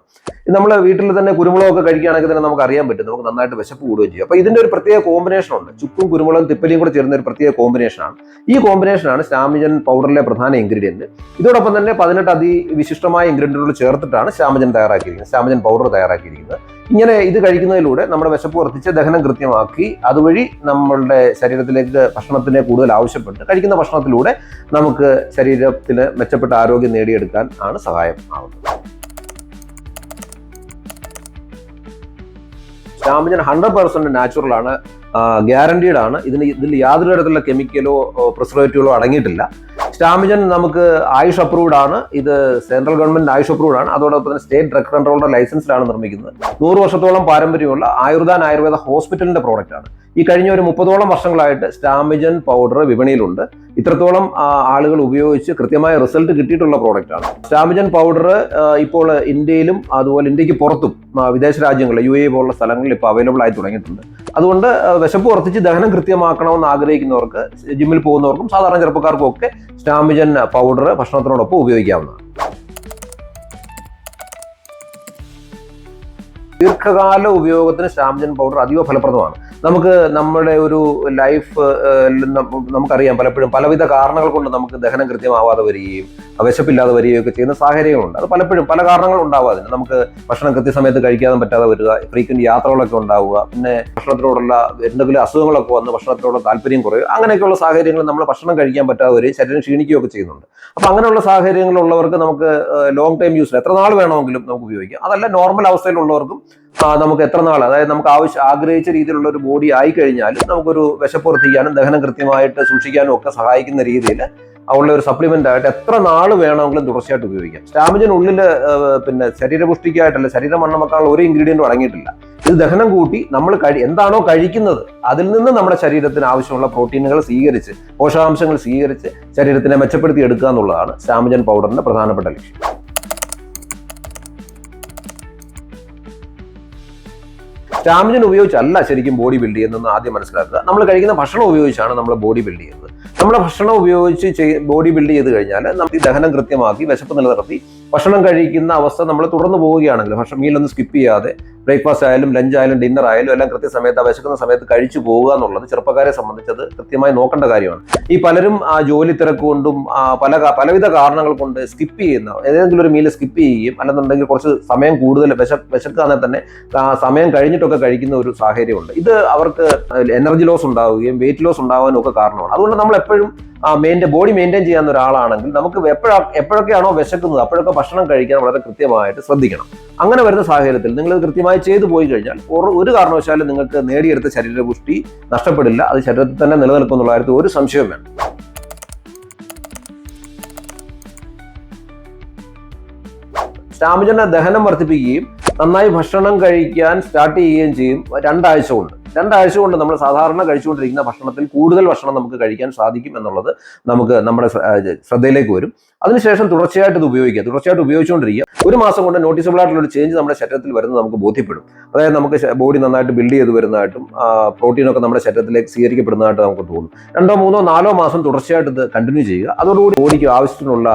Speaker 1: നമ്മൾ വീട്ടിൽ തന്നെ കുരുമുളകൊക്കെ കഴിക്കുകയാണെങ്കിൽ തന്നെ നമുക്ക് അറിയാൻ പറ്റും നമുക്ക് നന്നായിട്ട് വിശപ്പ് കൂടുകയും ചെയ്യും. അപ്പൊ ഇതിന്റെ ഒരു പ്രത്യേക കോമ്പിനേഷൻ ഉണ്ട്. ചുക്കും കുരുമുളകും തിപ്പലിയും കൂടെ ചേരുന്ന ഒരു പ്രത്യേക കോമ്പിനേഷനാണ് ഈ കോമ്പിനേഷനാണ് സ്റ്റാമിജൻ പൗഡറിലെ പ്രധാന ഇൻഗ്രീഡിയന്റ് ഇതോടൊപ്പം തന്നെ പതിനെട്ട് അതിവിശിഷ്ടമായ ഇൻഗ്രീഡിയന്റുകൾ ചേർത്തിട്ടാണ് ശ്യാമജൻ തയ്യാറാക്കിയിരിക്കുന്നത്. ശ്യാമജൻ പൗഡർ തയ്യാറാക്കിയിരിക്കുന്നത്. ഇങ്ങനെ ഇത് കഴിക്കുന്നതിലൂടെ നമ്മുടെ വിശപ്പ് വർദ്ധിച്ച് ദഹനം കൃത്യമാക്കി അതുവഴി നമ്മളുടെ ശരീരത്തിലേക്ക് ഭക്ഷണത്തിനെ കൂടുതൽ ആവശ്യപ്പെട്ട് കഴിക്കുന്ന ഭക്ഷണത്തിലൂടെ നമുക്ക് ശരീരത്തിന് മെച്ചപ്പെട്ട ആരോഗ്യം നേടിയെടുക്കാൻ ആണ് സഹായം ആവുന്നത്. സ്റ്റാമിജൻ ഹൺഡ്രഡ് പെർസെന്റ് നാച്ചുറൽ ആണ് ഗ്യാരണ്ടീഡ് ആണ് ഇതിന് ഇതിൽ യാതൊരു തരത്തിലുള്ള കെമിക്കലോ പ്രിസർവേറ്റീവുകളോ അടങ്ങിയിട്ടില്ല. സ്റ്റാമിജൻ നമുക്ക് ആയുഷ് അപ്രൂവ്ഡ് ആണ്. ഇത് സെൻട്രൽ ഗവൺമെന്റ് ആയുഷ് അപ്രൂവ്ഡ് ആണ്. അതോടൊപ്പം തന്നെ സ്റ്റേറ്റ് ഡ്രഗ് കൺട്രോളിന്റെ ലൈസൻസിലാണ് നിർമ്മിക്കുന്നത്. നൂറ് വർഷത്തോളം പാരമ്പര്യമുള്ള ആയുർദാൻ ആയുർവേദ ഹോസ്പിറ്റലിന്റെ പ്രോഡക്റ്റ് ആണ് ഈ കഴിഞ്ഞ ഒരു മുപ്പതോളം വർഷങ്ങളായിട്ട് സ്റ്റാമിജൻ പൗഡർ വിപണിയിലുണ്ട്. ഇത്രത്തോളം ആളുകൾ ഉപയോഗിച്ച് കൃത്യമായ റിസൾട്ട് കിട്ടിയിട്ടുള്ള പ്രോഡക്റ്റാണ്. സ്റ്റാമിജൻ പൗഡർ ഇപ്പോൾ ഇന്ത്യയിലും അതുപോലെ ഇന്ത്യയ്ക്ക് പുറത്തും വിദേശ രാജ്യങ്ങളിൽ യു എ പോലുള്ള സ്ഥലങ്ങളിൽ ഇപ്പോൾ അവൈലബിൾ ആയി തുടങ്ങിയിട്ടുണ്ട്. അതുകൊണ്ട് വിശപ്പ് വർദ്ധിച്ച് ദഹനം കൃത്യമാക്കണമെന്ന് ആഗ്രഹിക്കുന്നവർക്ക് ജിമ്മിൽ പോകുന്നവർക്കും സാധാരണ ചെറുപ്പക്കാർക്കും ഒക്കെ സ്റ്റാമിജൻ പൗഡർ ഭക്ഷണത്തിനോടൊപ്പം ഉപയോഗിക്കാവുന്നതാണ്. ദീർഘകാല ഉപയോഗത്തിന് സ്റ്റാമിജൻ പൗഡർ അതീവ ഫലപ്രദമാണ്. നമുക്ക് നമ്മുടെ ഒരു ലൈഫ് നമുക്കറിയാം പലപ്പോഴും പലവിധ കാരണങ്ങൾ കൊണ്ട് നമുക്ക് ദഹനം കൃത്യമാവാതെ വരികയും വിശപ്പില്ലാതെ വരികയും ഒക്കെ ചെയ്യുന്ന സാഹചര്യങ്ങളുണ്ട്. അത് പലപ്പോഴും പല കാരണങ്ങൾ ഉണ്ടാവാതെ നമുക്ക് ഭക്ഷണം കൃത്യസമയത്ത് കഴിക്കാതെ പറ്റാതെ വരിക ഫ്രീക്വന്റ് യാത്രകളൊക്കെ ഉണ്ടാവുക പിന്നെ ഭക്ഷണത്തിനോടുള്ള എന്തെങ്കിലും അസുഖങ്ങളൊക്കെ വന്ന് ഭക്ഷണത്തിനോട് താല്പര്യം കുറയുക അങ്ങനെയൊക്കെയുള്ള സാഹചര്യങ്ങൾ നമ്മൾ ഭക്ഷണം കഴിക്കാൻ പറ്റാതെ വരികയും ശരീരം ക്ഷീണിക്കുകയൊക്കെ ചെയ്യുന്നുണ്ട്. അപ്പോൾ അങ്ങനെയുള്ള സാഹചര്യങ്ങളുള്ളവർക്ക് നമുക്ക് ലോങ് ടൈം യൂസ് എത്ര നാൾ വേണമെങ്കിലും നമുക്ക് ഉപയോഗിക്കാം. അതല്ല നോർമൽ അവസ്ഥയിലുള്ളവർക്കും നമുക്ക് എത്ര നാൾ അതായത് നമുക്ക് ആവശ്യം ആഗ്രഹിച്ച രീതിയിലുള്ള ഒരു ബോഡി ആയി കഴിഞ്ഞാൽ നമുക്കൊരു വിശപ്പുറത്തിക്കാനും ദഹനം കൃത്യമായിട്ട് സൂക്ഷിക്കാനും ഒക്കെ സഹായിക്കുന്ന രീതിയിൽ ഉള്ള ഒരു സപ്ലിമെന്റ് ആയിട്ട് എത്ര നാൾ വേണമെങ്കിലും തുടർച്ചയായിട്ട് ഉപയോഗിക്കാം. സ്റ്റാമിജിനുള്ളിൽ പിന്നെ ശരീരപുഷ്ടിക്കായിട്ടല്ല ശരീരം വണ്ണം വെക്കാനുള്ള ഒരു ഇൻഗ്രീഡിയന്റും അടങ്ങിയിട്ടില്ല. ഇത് ദഹനം കൂട്ടി നമ്മൾ കഴി എന്താണോ കഴിക്കുന്നത് അതിൽ നിന്ന് നമ്മുടെ ശരീരത്തിന് ആവശ്യമുള്ള പ്രോട്ടീനുകൾ സ്വീകരിച്ച് പോഷകാംശങ്ങൾ സ്വീകരിച്ച് ശരീരത്തിനെ മെച്ചപ്പെടുത്തി എടുക്കുക എന്നുള്ളതാണ് സ്റ്റാമിജൻ പൗഡറിന്റെ പ്രധാനപ്പെട്ട ലക്ഷ്യം. സ്റ്റാമിനൻ ഉപയോഗിച്ചല്ല ശരിക്കും ബോഡി ബിൽഡ് ചെയ്യുന്നതെന്ന് ആദ്യം മനസ്സിലാക്കുക. നമ്മൾ കഴിക്കുന്ന ഭക്ഷണം ഉപയോഗിച്ചാണ് നമ്മൾ ബോഡി ബിൽഡ് ചെയ്യുന്നത്. നമ്മുടെ ഭക്ഷണം ഉപയോഗിച്ച് ബോഡി ബിൽഡ് ചെയ്ത് കഴിഞ്ഞാൽ നമുക്ക് ദഹനം കൃത്യമാക്കി വിശപ്പ് നിലനിർത്തി ഭക്ഷണം കഴിക്കുന്ന അവസ്ഥ നമ്മൾ തുടർന്ന് പോവുകയാണെങ്കിൽ ഭക്ഷണം മീലൊന്നും സ്കിപ്പ് ചെയ്യാതെ ബ്രേക്ക്ഫാസ്റ്റ് ആയാലും ലഞ്ച് ആയാലും ഡിന്നർ ആയാലും എല്ലാം കൃത്യസമയത്ത് വിശക്കുന്ന സമയത്ത് കഴിച്ചു പോവുക എന്നുള്ളത് ചെറുപ്പക്കാരെ സംബന്ധിച്ചത് കൃത്യമായി നോക്കേണ്ട കാര്യമാണ്. ഈ പലരും ആ ജോലി തിരക്ക് കൊണ്ടും പല പലവിധ കാരണങ്ങൾ കൊണ്ട് സ്കിപ്പ് ചെയ്യുന്ന ഏതെങ്കിലും ഒരു മീൽ സ്കിപ്പ് ചെയ്യുകയും അല്ലെന്നുണ്ടെങ്കിൽ കുറച്ച് സമയം കൂടുതൽ വിശ വിശക്കാതെ തന്നെ സമയം കഴിഞ്ഞിട്ടൊക്കെ കഴിക്കുന്ന ഒരു സാഹചര്യമുണ്ട്. ഇത് അവർക്ക് എനർജി ലോസ് ഉണ്ടാവുകയും വെയിറ്റ് ലോസ് ഉണ്ടാവാനും ഒക്കെ കാരണമാണ്. അതുകൊണ്ട് നമ്മൾ എപ്പോഴും ആ മെയിന്റെ ബോഡി മെയിന്റെയിൻ ചെയ്യാവുന്ന ഒരാളാണെങ്കിൽ നമുക്ക് എപ്പോഴാ എപ്പോഴൊക്കെയാണോ വിശക്കുന്നത് അപ്പോഴൊക്കെ ഭക്ഷണം കഴിക്കാൻ വളരെ കൃത്യമായിട്ട് ശ്രദ്ധിക്കണം. അങ്ങനെ വരുന്ന സാഹചര്യത്തിൽ നിങ്ങൾ കൃത്യമായി ചെയ്തു പോയി കഴിഞ്ഞാൽ ഒരു കാരണവശാലും നിങ്ങൾക്ക് നേടിയെടുത്ത ശരീരപുഷ്ടി നഷ്ടപ്പെടില്ല. അത് ശരീരത്തിൽ തന്നെ നിലനിൽക്കും എന്നുള്ള കാര്യത്തിൽ ഒരു സംശയവും വേണം സ്റ്റാമിജന്റെ ദഹനം വർദ്ധിപ്പിക്കുകയും നന്നായി ഭക്ഷണം കഴിക്കാൻ സ്റ്റാർട്ട് ചെയ്യുകയും ചെയ്യും. രണ്ടാഴ്ച കൊണ്ട്. രണ്ടാഴ്ച കൊണ്ട് നമ്മൾ സാധാരണ കഴിച്ചുകൊണ്ടിരിക്കുന്ന ഭക്ഷണത്തിൽ കൂടുതൽ ഭക്ഷണം നമുക്ക് കഴിക്കാൻ സാധിക്കും എന്നുള്ളത് നമുക്ക് നമ്മുടെ ശ്രദ്ധയിലേക്ക് വരും. അതിനുശേഷം തുടർച്ചയായിട്ട് ഇത് ഉപയോഗിക്കുക. തുടർച്ചയായിട്ട് ഉപയോഗിച്ചുകൊണ്ടിരിക്കുക. ഒരു മാസം കൊണ്ട് നോട്ടീസബിൾ ആയിട്ടുള്ള ഒരു ചേഞ്ച് നമ്മുടെ ശരീരത്തിൽ വരുന്നത് നമുക്ക് ബോധ്യപ്പെടും. അതായത് നമുക്ക് ബോഡി നന്നായിട്ട് ബിൽഡ് ചെയ്ത് വരുന്നതായിട്ടും പ്രോട്ടീനൊക്കെ നമ്മുടെ ശരീരത്തിലേക്ക് സ്വീകരിക്കപ്പെടുന്നതായിട്ട് നമുക്ക് തോന്നും. രണ്ടോ മൂന്നോ നാലോ മാസം തുടർച്ചയായിട്ട് ഇത് കണ്ടിന്യൂ ചെയ്യുക. അതോടുകൂടി ബോഡിക്ക് ആവശ്യത്തിനുള്ള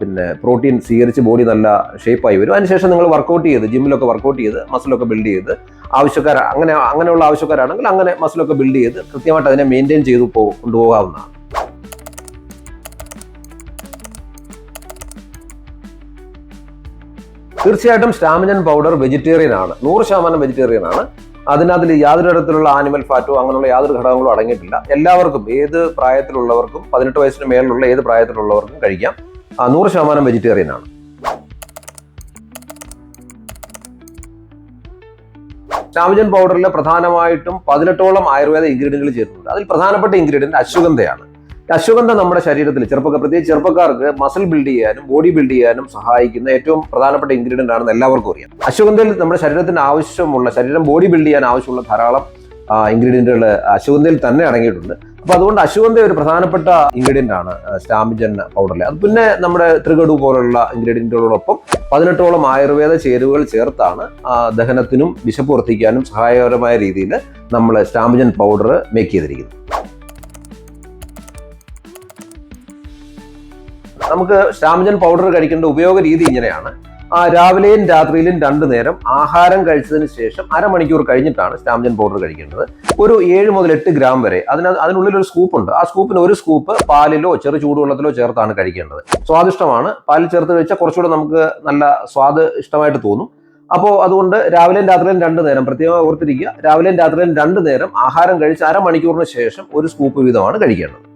Speaker 1: പിന്നെ പ്രോട്ടീൻ സ്വീകരിച്ച് ബോഡി നല്ല ഷേപ്പായി വരും. അതിനുശേഷം നിങ്ങൾ വർക്കൗട്ട് ചെയ്ത് ജിമ്മിലൊക്കെ വർക്കൗട്ട് ചെയ്ത് മസിലൊക്കെ ബിൽഡ് ചെയ്ത് ആവശ്യക്കാർ അങ്ങനെ അങ്ങനെയുള്ള ആവശ്യക്കാരാണെങ്കിൽ അങ്ങനെ മസിലൊക്കെ ബിൽഡ് ചെയ്ത് കൃത്യമായിട്ട് അതിനെ മെയിന്റെയിൻ ചെയ്ത് പോ കൊണ്ടുപോകാവുന്നതാണ്. തീർച്ചയായിട്ടും സ്റ്റാമിനൻ പൗഡർ വെജിറ്റേറിയൻ ആണ്. നൂറ് ശതമാനം വെജിറ്റേറിയൻ ആണ്. അതിനകത്തിൽ യാതൊരു തരത്തിലുള്ള ആനിമൽ ഫാറ്റോ അങ്ങനെയുള്ള യാതൊരു ഘടകങ്ങളും അടങ്ങിയിട്ടില്ല. എല്ലാവർക്കും ഏത് പ്രായത്തിലുള്ളവർക്കും പതിനെട്ട് വയസ്സിന് മേലുള്ള ഏത് പ്രായത്തിലുള്ളവർക്കും കഴിക്കാം. നൂറ് ശതമാനം വെജിറ്റേറിയൻ ആണ്. സ്റ്റാമിജൻ പൗഡറിൽ പ്രധാനമായിട്ടും പതിനെട്ടോളം ആയുർവേദ ഇൻഗ്രീഡിയന്റുകൾ ചേർക്കുന്നുണ്ട് അതിൽ പ്രധാനപ്പെട്ട ഇൻഗ്രീഡിയന്റ് അശ്വഗന്ധയാണ്. അശ്വഗന്ധ നമ്മുടെ ശരീരത്തിൽ ചെറുപ്പക്കാർ പ്രത്യേകിച്ച് ചെറുപ്പക്കാർക്ക് മസിൽ ബിൽഡ് ചെയ്യാനും ബോഡി ബിൽഡ് ചെയ്യാനും സഹായിക്കുന്ന ഏറ്റവും പ്രധാനപ്പെട്ട ഇൻഗ്രീഡിയന്റ് ആണെന്ന് എല്ലാവർക്കും അറിയാം. അശ്വഗന്ധയിൽ നമ്മുടെ ശരീരത്തിന് ആവശ്യമുള്ള ശരീരം ബോഡി ബിൽഡ് ചെയ്യാൻ ആവശ്യമുള്ള ധാരാളം ഇൻഗ്രീഡിയന്റുകൾ അശ്വഗന്ധയിൽ തന്നെ അടങ്ങിയിട്ടുണ്ട്. അപ്പോൾ അതുകൊണ്ട് അശ്വന്ത ഒരു പ്രധാനപ്പെട്ട ഇൻഗ്രീഡിയന്റ് ആണ് സ്റ്റാമിജൻ പൗഡറിൽ അത് പിന്നെ നമ്മുടെ ത്രികടു പോലുള്ള ഇൻഗ്രീഡിയന്റുകളോടൊപ്പം പതിനെട്ടോളം ആയുർവേദ ചേരുവകൾ ചേർത്താണ് ദഹനത്തിനും വിശപ്പ് വർദ്ധിക്കാനും സഹായകരമായ രീതിയിൽ നമ്മൾ സ്റ്റാമിജൻ പൗഡർ മേക്ക് ചെയ്തിരിക്കുന്നത്. നമുക്ക് സ്റ്റാമിജൻ പൗഡർ കഴിക്കേണ്ട ഉപയോഗ രീതി ഇങ്ങനെയാണ്. ആ രാവിലെയും രാത്രിയിലും രണ്ടു നേരം ആഹാരം കഴിച്ചതിന് ശേഷം അരമണിക്കൂർ കഴിഞ്ഞിട്ടാണ് സ്റ്റാമ്പിൻ പൗഡർ കഴിക്കേണ്ടത്. ഒരു ഏഴ് മുതൽ എട്ട് ഗ്രാം വരെ അതിന് അതിനുള്ളിൽ ഒരു സ്കൂപ്പ് ഉണ്ട്. ആ സ്കൂപ്പിന് ഒരു സ്കൂപ്പ് പാലിലോ ചെറു ചൂടുവെള്ളത്തിലോ ചേർത്താണ് കഴിക്കേണ്ടത്. സ്വാദിഷ്ടമാണ്. പാലിൽ ചേർത്ത് കഴിച്ചാൽ കുറച്ചുകൂടെ നമുക്ക് നല്ല സ്വാദ് ഇഷ്ടമായിട്ട് തോന്നും. അപ്പോൾ അതുകൊണ്ട് രാവിലെയും രാത്രിയും രണ്ട് നേരം പ്രത്യേകം ഓർത്തിരിക്കുക. രാവിലെയും രാത്രിയും രണ്ട് നേരം ആഹാരം കഴിച്ച് അരമണിക്കൂറിന് ശേഷം ഒരു സ്കൂപ്പ് വീതമാണ് കഴിക്കേണ്ടത്.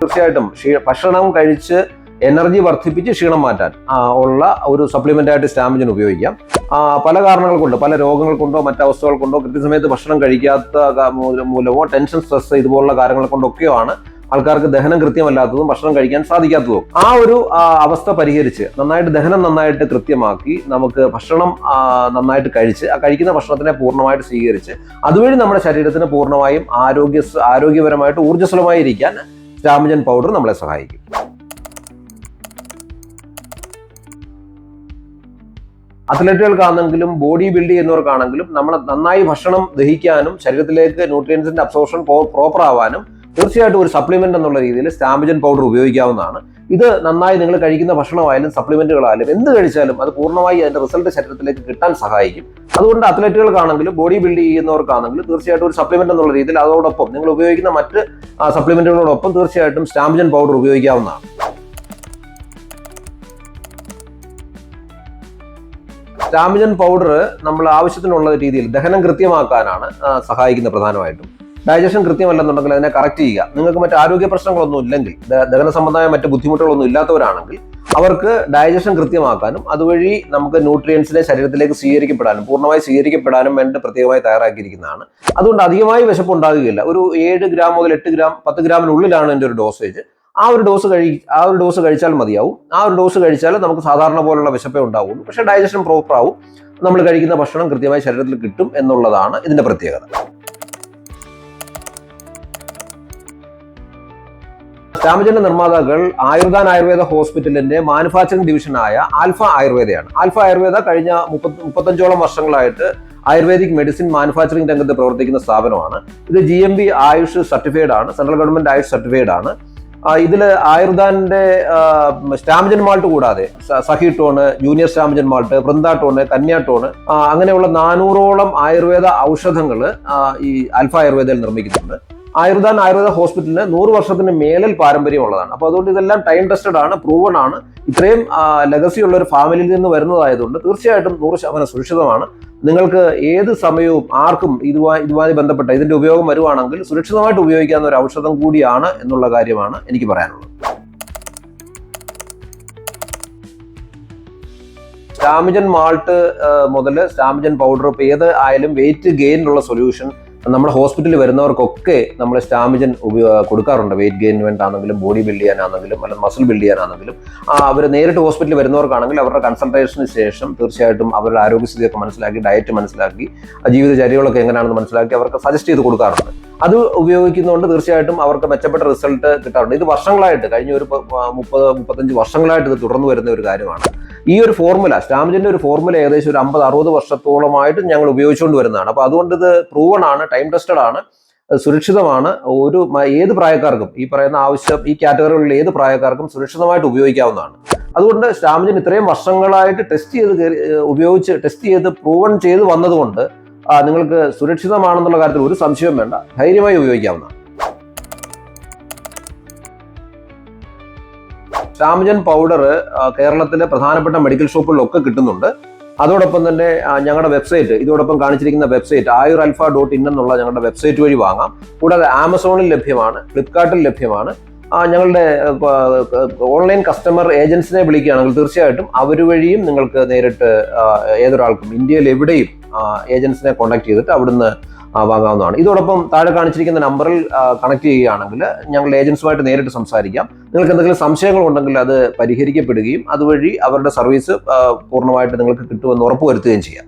Speaker 1: തീർച്ചയായിട്ടും ക്ഷീ- ഭക്ഷണം കഴിച്ച് എനർജി വർദ്ധിപ്പിച്ച് ക്ഷീണം മാറ്റാൻ ഉള്ള ഒരു സപ്ലിമെന്റ് ആയിട്ട് സ്റ്റാമിജിന് ഉപയോഗിക്കാം പല കാരണങ്ങൾ കൊണ്ട് പല രോഗങ്ങൾ കൊണ്ടോ മറ്റവസ്ഥകൾ കൊണ്ടോ കൃത്യസമയത്ത് ഭക്ഷണം കഴിക്കാത്ത മൂലമോ ടെൻഷൻ സ്ട്രെസ് ഇതുപോലുള്ള കാര്യങ്ങൾ കൊണ്ടൊക്കെയോ ആണ് ആൾക്കാർക്ക് ദഹനം കൃത്യമല്ലാത്തതും ഭക്ഷണം കഴിക്കാൻ സാധിക്കാത്തതും. ആ ഒരു അവസ്ഥ പരിഹരിച്ച് നന്നായിട്ട് ദഹനം നന്നായിട്ട് കൃത്യമാക്കി നമുക്ക് ഭക്ഷണം നന്നായിട്ട് കഴിച്ച് ആ കഴിക്കുന്ന ഭക്ഷണത്തിനെ പൂർണമായിട്ട് സ്വീകരിച്ച് അതുവഴി നമ്മുടെ ശരീരത്തിന് പൂർണമായും ആരോഗ്യ ആരോഗ്യപരമായിട്ട് ഊർജസ്വലമായിരിക്കാൻ സ്റ്റാമിജൻ പൗഡർ നമ്മളെ സഹായിക്കും. അത്ലറ്റുകൾക്കാണെങ്കിലും ബോഡി ബിൽഡ് ചെയ്യുന്നവർക്കാണെങ്കിലും നമ്മൾ നന്നായി ഭക്ഷണം ദഹിക്കാനും ശരീരത്തിലേക്ക് ന്യൂട്രിയൻസിന്റെ അബ്സോർഷൻ പ്രോപ്പർ ആവാനും തീർച്ചയായിട്ടും ഒരു സപ്ലിമെന്റ് എന്നുള്ള രീതിയിൽ സ്റ്റാമിജൻ പൗഡർ ഉപയോഗിക്കാവുന്നതാണ്. ഇത് നന്നായി നിങ്ങൾ കഴിക്കുന്ന ഭക്ഷണമായാലും സപ്ലിമെന്റുകളായാലും എന്ത് കഴിച്ചാലും അത് പൂർണമായി അതിന്റെ റിസൾട്ട് ശരീരത്തിലേക്ക് കിട്ടാൻ സഹായിക്കും. അതുകൊണ്ട് അത്ലറ്റുകൾക്കാണെങ്കിലും ബോഡി ബിൽഡ് ചെയ്യുന്നവർക്കാണെങ്കിലും തീർച്ചയായിട്ടും ഒരു സപ്ലിമെന്റ് എന്നുള്ള രീതിയിൽ അതോടൊപ്പം നിങ്ങൾ ഉപയോഗിക്കുന്ന മറ്റ് സപ്ലിമെന്റുകളോടൊപ്പം തീർച്ചയായിട്ടും സ്റ്റാമിജൻ പൗഡർ ഉപയോഗിക്കാവുന്നതാണ്. സ്റ്റാമിജൻ പൗഡർ നമ്മൾ ആവശ്യത്തിനുള്ള രീതിയിൽ ദഹനം കൃത്യമാക്കാനാണ് സഹായിക്കുന്നത് പ്രധാനമായിട്ടും. ഡൈജഷൻ കൃത്യമല്ലെന്നുണ്ടെങ്കിൽ അതിനെ കറക്റ്റ് ചെയ്യുക. നിങ്ങൾക്ക് മറ്റ് ആരോഗ്യ പ്രശ്നങ്ങളൊന്നും ഇല്ലെങ്കിൽ ദഹന സംബന്ധമായ മറ്റ് ബുദ്ധിമുട്ടുകളൊന്നും ഇല്ലാത്തവരാണെങ്കിൽ അവർക്ക് ഡൈജഷൻ കൃത്യമാക്കാനും അതുവഴി നമുക്ക് ന്യൂട്രിയൻസിനെ ശരീരത്തിലേക്ക് സ്വീകരിക്കപ്പെടാനും പൂർണമായി സ്വീകരിക്കപ്പെടാനും വേണ്ടി പ്രത്യേകമായി തയ്യാറാക്കിയിരിക്കുന്നതാണ്. അതുകൊണ്ട് അധികമായി വിശപ്പ് ഉണ്ടാകുകയില്ല. ഒരു ഏഴ് ഗ്രാം മുതൽ എട്ട് ഗ്രാം പത്ത് ഗ്രാമിനുള്ളിലാണ് എന്റെ ഒരു ഡോസേജ് ആ ഒരു ഡോസ് കഴി ആ ഒരു ഡോസ് കഴിച്ചാൽ മതിയാവും. ആ ഒരു ഡോസ് കഴിച്ചാൽ നമുക്ക് സാധാരണ പോലുള്ള വിശപ്പേ ഉണ്ടാവുള്ളൂ. പക്ഷേ ഡൈജഷൻ പ്രോപ്പർ ആവും. നമ്മൾ കഴിക്കുന്ന ഭക്ഷണം കൃത്യമായി ശരീരത്തിൽ കിട്ടും എന്നുള്ളതാണ് ഇതിന്റെ പ്രത്യേകത. സ്റ്റാമിജന്റെ നിർമ്മാതാക്കൾ ആയുർദാൻ ആയുർവേദ ഹോസ്പിറ്റലിന്റെ മാനുഫാക്ചറിംഗ് ഡിവിഷനായ ആൽഫ ആയുർവേദയാണ്. ആൽഫ ആയുർവേദ കഴിഞ്ഞ മുപ്പത്തി മുപ്പത്തഞ്ചോളം വർഷങ്ങളായിട്ട് ആയുർവേദിക് മെഡിസിൻ മാനുഫാക്ചറിംഗ് രംഗത്ത് പ്രവർത്തിക്കുന്ന സ്ഥാപനമാണ്. ഇത് G M B AYUSH certified ആണ് സെൻട്രൽ ഗവൺമെന്റ് ആയുഷ് സർട്ടിഫൈഡ് ആണ്. ഇതിൽ ആയുർദാന്റെ സ്റ്റാമിജൻ മാൾട്ട് കൂടാതെ Sahi tone junior Stamigen malt Vrinda tone Kanya tone അങ്ങനെയുള്ള നാനൂറോളം ആയുർവേദ ഔഷധങ്ങൾ ഈ അൽഫ ആയുർവേദയിൽ നിർമ്മിക്കുന്നുണ്ട്. ആയുർദാൻ ആയുർവേദ ഹോസ്പിറ്റലിന് നൂറ് വർഷത്തിന് മേലിൽ പാരമ്പര്യമുള്ളതാണ്. അപ്പോൾ അതുകൊണ്ട് ഇതെല്ലാം ടൈം ടെസ്റ്റഡ് ആണ് പ്രൂവൺ ആണ്. ഇത്രയും ലെഗസി ഉള്ള ഒരു ഫാമിലിയിൽ നിന്ന് വരുന്നതായതുകൊണ്ട് തീർച്ചയായിട്ടും നൂറ് ശതമാനം സുരക്ഷിതമാണ്. നിങ്ങൾക്ക് ഏത് സമയവും ആർക്കും ഇതുമായി ഇതുമായി ബന്ധപ്പെട്ട ഇതിന്റെ ഉപയോഗം വരുവാണെങ്കിൽ സുരക്ഷിതമായിട്ട് ഉപയോഗിക്കാവുന്ന ഒരു ഔഷധം കൂടിയാണ് എന്നുള്ള കാര്യമാണ് എനിക്ക് പറയാനുള്ളത്. സ്റ്റാമിജൻ മാൾട്ട് മുതൽ സ്റ്റാമിജൻ പൗഡർ ഇപ്പോൾ ഏത് ആയാലും വെയിറ്റ് ഗെയിനുള്ള സൊല്യൂഷൻ നമ്മുടെ ഹോസ്പിറ്റലിൽ വരുന്നവർക്കൊക്കെ നമ്മൾ സ്റ്റാമിജൻ ഉപയോഗ കൊടുക്കാറുണ്ട്. വെയിറ്റ് ഗെയിൻ വേണ്ടാണെങ്കിലും ബോഡി ബിൽഡ് ചെയ്യാനാണെങ്കിലും അല്ലെങ്കിൽ മസിൽ ബിൽഡ് ചെയ്യാനാണെങ്കിലും. അവർ നേരിട്ട് ഹോസ്പിറ്റലിൽ വരുന്നവർക്കാണെങ്കിൽ അവരുടെ കൺസൾട്ടേഷന് ശേഷം തീർച്ചയായിട്ടും അവരുടെ ആരോഗ്യസ്ഥിതിയൊക്കെ മനസ്സിലാക്കി ഡയറ്റ് മനസ്സിലാക്കി ജീവിതചര്യകളൊക്കെ എങ്ങനെയാണെന്ന് മനസ്സിലാക്കി അവർക്ക് സജസ്റ്റ് ചെയ്ത് കൊടുക്കാറുണ്ട്. അത് ഉപയോഗിക്കുന്നതുകൊണ്ട് തീർച്ചയായിട്ടും അവർക്ക് മെച്ചപ്പെട്ട റിസൾട്ട് കിട്ടാറുണ്ട്. ഇത് വർഷങ്ങളായിട്ട് കഴിഞ്ഞ ഒരു മുപ്പത് മുപ്പത്തഞ്ച് വർഷങ്ങളായിട്ട് ഇത് തുടർന്നു വരുന്ന ഒരു കാര്യമാണ്. ഈ ഒരു ഫോർമുല സ്റ്റാമിജിന്റെ ഒരു ഫോർമുല ഏകദേശം ഒരു അമ്പത് അറുപത് വർഷത്തോളമായിട്ട് ഞങ്ങൾ ഉപയോഗിച്ചുകൊണ്ട് വരുന്നതാണ്. അപ്പോൾ അതുകൊണ്ട് ഇത് പ്രൂവൺ ആണ് ടൈം ടെസ്റ്റഡ് ആണ് സുരക്ഷിതമാണ്. ഒരു ഏത് പ്രായക്കാർക്കും ഈ പറയുന്ന ആവശ്യം ഈ കാറ്റഗറികളിൽ ഏത് പ്രായക്കാർക്കും സുരക്ഷിതമായിട്ട് ഉപയോഗിക്കാവുന്നതാണ്. അതുകൊണ്ട് സ്റ്റാമിജിൻ ഇത്രയും വർഷങ്ങളായിട്ട് ടെസ്റ്റ് ചെയ്ത് ഉപയോഗിച്ച് ടെസ്റ്റ് ചെയ്ത് പ്രൂവൺ ചെയ്ത് വന്നതുകൊണ്ട് നിങ്ങൾക്ക് സുരക്ഷിതമാണെന്നുള്ള കാര്യത്തിൽ ഒരു സംശയവും വേണ്ട. ധൈര്യമായി ഉപയോഗിക്കാവുന്നതാണ്. സ്റ്റാമിജൻ പൗഡർ കേരളത്തിലെ പ്രധാനപ്പെട്ട മെഡിക്കൽ ഷോപ്പുകളിലൊക്കെ കിട്ടുന്നുണ്ട്. അതോടൊപ്പം തന്നെ ഞങ്ങളുടെ വെബ്സൈറ്റ് ഇതോടൊപ്പം കാണിച്ചിരിക്കുന്ന website Ayur Alpha dot in എന്നുള്ള ഞങ്ങളുടെ വെബ്സൈറ്റ് വഴി വാങ്ങാം. കൂടാതെ ആമസോണിൽ ലഭ്യമാണ് ഫ്ലിപ്കാർട്ടിൽ ലഭ്യമാണ്. ഞങ്ങളുടെ ഓൺലൈൻ കസ്റ്റമർ ഏജൻസിനെ വിളിക്കുകയാണെങ്കിൽ തീർച്ചയായിട്ടും അവർ വഴിയും നിങ്ങൾക്ക് നേരിട്ട് ഏതൊരാൾക്കും ഇന്ത്യയിൽ എവിടെയും ഏജൻസിനെ കോൺടാക്ട് ചെയ്തിട്ട് അവിടുന്ന് വാങ്ങാവുന്നതാണ് ഇതോടൊപ്പം താഴെ കാണിച്ചിരിക്കുന്ന നമ്പറിൽ കണക്ട് ചെയ്യുകയാണെങ്കിൽ ഞങ്ങൾ ഏജൻസുമായിട്ട് നേരിട്ട് സംസാരിക്കാം. നിങ്ങൾക്ക് എന്തെങ്കിലും സംശയങ്ങൾ ഉണ്ടെങ്കിൽ അത് പരിഹരിക്കപ്പെടുകയും അതുവഴി അവരുടെ സർവീസ് പൂർണമായിട്ട് നിങ്ങൾക്ക് കിട്ടുമെന്ന് ഉറപ്പുവരുത്തുകയും ചെയ്യാം.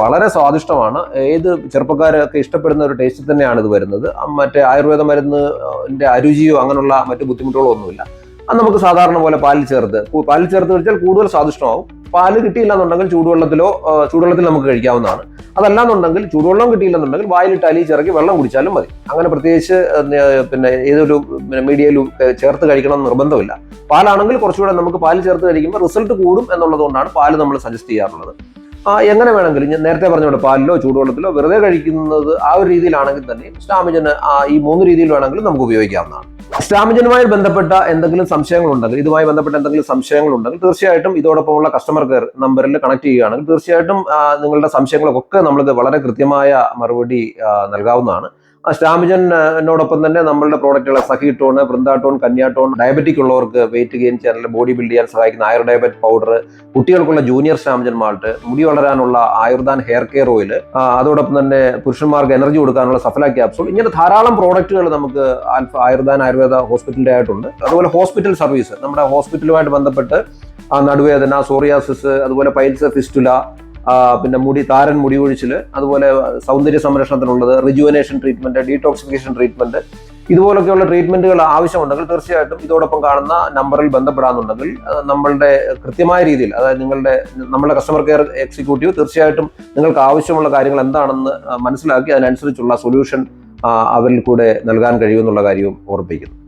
Speaker 1: വളരെ സ്വാദിഷ്ടമാണ്. ഏത് ചെറുപ്പക്കാരൊക്കെ ഇഷ്ടപ്പെടുന്ന ഒരു ടേസ്റ്റ് തന്നെയാണ് ഇത് വരുന്നത്. മറ്റേ ആയുർവേദ മരുന്നിന്റെ അരുചിയോ അങ്ങനെയുള്ള മറ്റു ബുദ്ധിമുട്ടുകളോ ഒന്നുമില്ല. അത് നമുക്ക് സാധാരണ പോലെ പാലിൽ ചേർത്ത് പാലിൽ ചേർത്ത് കഴിച്ചാൽ കൂടുതൽ സ്വാദിഷ്ടമാവും. പാൽ കിട്ടിയില്ല എന്നുണ്ടെങ്കിൽ ചൂടുവെള്ളത്തിലോ ചൂടുവെള്ളത്തിൽ നമുക്ക് കഴിക്കാവുന്നതാണ്. അതല്ലാന്നുണ്ടെങ്കിൽ ചൂടുവെള്ളം കിട്ടിയില്ലെന്നുണ്ടെങ്കിൽ വായിലിട്ട് അലി ചിറക്കി വെള്ളം കുടിച്ചാലും മതി. അങ്ങനെ പ്രത്യേകിച്ച് പിന്നെ ഏതൊരു മീഡിയയിലും ചേർത്ത് കഴിക്കണം എന്ന് നിർബന്ധമില്ല. പാലാണെങ്കിൽ കുറച്ചുകൂടെ നമുക്ക് പാൽ ചേർത്ത് കഴിക്കുമ്പോൾ റിസൾട്ട് കൂടും എന്നുള്ളത് കൊണ്ടാണ് പാൽ നമ്മൾ സജസ്റ്റ് ചെയ്യാറുള്ളത്. എങ്ങനെ വേണമെങ്കിലും ഞാൻ നേരത്തെ പറഞ്ഞ പോലെ പാലിലോ ചൂടുവെള്ളത്തിലോ വെറുതെ കഴിക്കുന്നത് ആ ഒരു രീതിയിലാണെങ്കിൽ തന്നെ സ്റ്റാമിജന് ആ ഈ മൂന്ന് രീതിയിൽ വേണമെങ്കിലും നമുക്ക് ഉപയോഗിക്കാവുന്നതാണ്. സ്റ്റാമിജനുമായി ബന്ധപ്പെട്ട എന്തെങ്കിലും സംശയങ്ങളുണ്ടെങ്കിൽ ഇതുമായി ബന്ധപ്പെട്ട എന്തെങ്കിലും സംശയങ്ങളുണ്ടെങ്കിൽ തീർച്ചയായിട്ടും ഇതോടൊപ്പമുള്ള കസ്റ്റമർ കെയർ നമ്പറിൽ കണക്ട് ചെയ്യുകയാണെങ്കിൽ തീർച്ചയായിട്ടും ആ, നിങ്ങളുടെ സംശയങ്ങൾക്കൊക്കെ നമ്മൾ വളരെ കൃത്യമായ മറുപടി ആ, നൽകാവുന്നതാണ്. സ്റ്റാമിജനോടൊപ്പം തന്നെ നമ്മളുടെ പ്രോഡക്റ്റുകൾ ടോൺ, കന്യാ ടോൺ, ഡയബറ്റിക് ഉള്ളവർക്ക് വെയിറ്റ് ഗെയിൻ ചെയ്യാൻ ബോഡി ബിൽഡ് ചെയ്യാൻ സഹായിക്കുന്ന ആയുർ ഡയബറ്റ് പൗഡർ കുട്ടികൾക്കുള്ള ജൂനിയർ സ്റ്റാമിജൻ മാൾട്ട് മുടി വളരാനുള്ള ആയുർദാൻ ഹെയർ കെയർ ഓയിൽ അതോടൊപ്പം തന്നെ പുരുഷന്മാർക്ക് എനർജി കൊടുക്കാനുള്ള സഫല ക്യാപ്സൂൾ ഇങ്ങനെ ധാരാളം പ്രോഡക്റ്റുകൾ നമുക്ക് ആൽഫ ആയുർദാൻ ആയുർവേദ ഹോസ്പിറ്റലിന്റെ ആയിട്ടുണ്ട്. അതുപോലെ ഹോസ്പിറ്റൽ സർവീസ് നമ്മുടെ ഹോസ്പിറ്റലുമായിട്ട് ബന്ധപ്പെട്ട് ആ നടുവേദന സോറിയാസിസ് അതുപോലെ പൈൽസ് ഫിസ്റ്റുല പിന്നെ മുടി താരൻ മുടി ഒഴിച്ചിൽ അതുപോലെ സൗന്ദര്യ സംരക്ഷണത്തിനുള്ളത് റിജുവനേഷൻ ട്രീറ്റ്മെന്റ് ഡീടോക്സിഫിക്കേഷൻ ട്രീറ്റ്മെന്റ് ഇതുപോലൊക്കെയുള്ള ട്രീറ്റ്മെന്റുകൾ ആവശ്യമുണ്ടെങ്കിൽ തീർച്ചയായിട്ടും ഇതോടൊപ്പം കാണുന്ന നമ്പറിൽ ബന്ധപ്പെടാന്നുണ്ടെങ്കിൽ നമ്മളുടെ കൃത്യമായ രീതിയിൽ അതായത് നിങ്ങളുടെ നമ്മുടെ കസ്റ്റമർ കെയർ എക്സിക്യൂട്ടീവ് തീർച്ചയായിട്ടും നിങ്ങൾക്ക് ആവശ്യമുള്ള കാര്യങ്ങൾ എന്താണെന്ന് മനസ്സിലാക്കി അതിനനുസരിച്ചുള്ള സൊല്യൂഷൻ അവരിൽ കൂടെ നൽകാൻ കഴിയുമെന്നുള്ള കാര്യവും ഓർമ്മിപ്പിക്കുന്നു